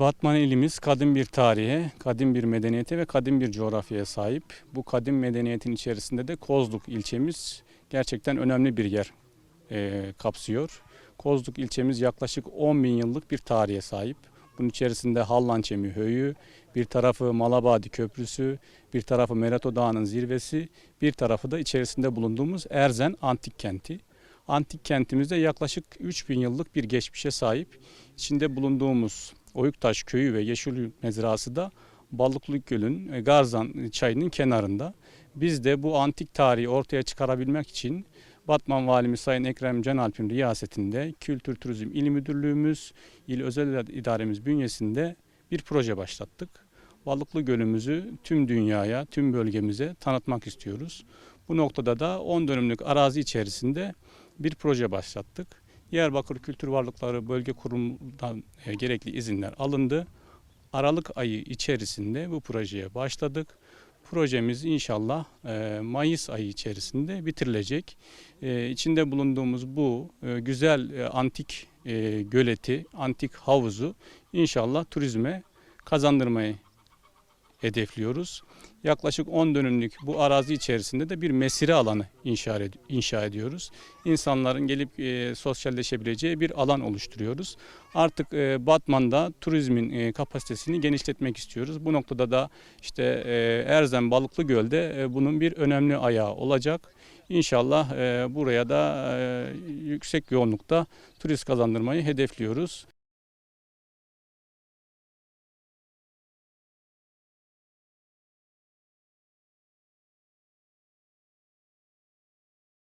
Batman ilimiz kadim bir tarihe, kadim bir medeniyete ve kadim bir coğrafyaya sahip. Bu kadim medeniyetin içerisinde de Kozluk ilçemiz gerçekten önemli bir yer e, kapsıyor. Kozluk ilçemiz yaklaşık 10 bin yıllık bir tarihe sahip. Bunun içerisinde Hallan Çemi Höyü, bir tarafı Malabadi Köprüsü, bir tarafı Merato Dağı'nın zirvesi, bir tarafı da içerisinde bulunduğumuz Erzen Antik Kenti. Antik kentimizde yaklaşık 3000 yıllık bir geçmişe sahip. İçinde bulunduğumuz Oyuktaş Köyü ve Yeşil Mezrası da Balıklı Göl'ün e, Garzan çayının kenarında. Biz de bu antik tarihi ortaya çıkarabilmek için Batman Valimiz Sayın Ekrem Canalp'in riyasetinde Kültür Turizm İl Müdürlüğümüz, İl Özel İdaremiz bünyesinde bir proje başlattık. Balıklı Gölümüzü tüm dünyaya, tüm bölgemize tanıtmak istiyoruz. Bu noktada da 10 dönümlük arazi içerisinde bir proje başlattık. Diyarbakır Kültür Varlıkları Bölge Kurumu'ndan e, gerekli izinler alındı. Aralık ayı içerisinde bu projeye başladık. Projemiz inşallah e, Mayıs ayı içerisinde bitirilecek. E, içinde bulunduğumuz bu güzel antik göleti, antik havuzu inşallah turizme kazandırmayı hedefliyoruz. Yaklaşık 10 dönümlük bu arazi içerisinde de bir mesire alanı inşa, ed- inşa ediyoruz. İnsanların gelip e, sosyalleşebileceği bir alan oluşturuyoruz. Artık e, Batman'da turizmin e, kapasitesini genişletmek istiyoruz. Bu noktada da işte e, Erzen Balıklı Göl'de e, bunun bir önemli ayağı olacak. İnşallah e, buraya da e, yüksek yoğunlukta turist kazandırmayı hedefliyoruz.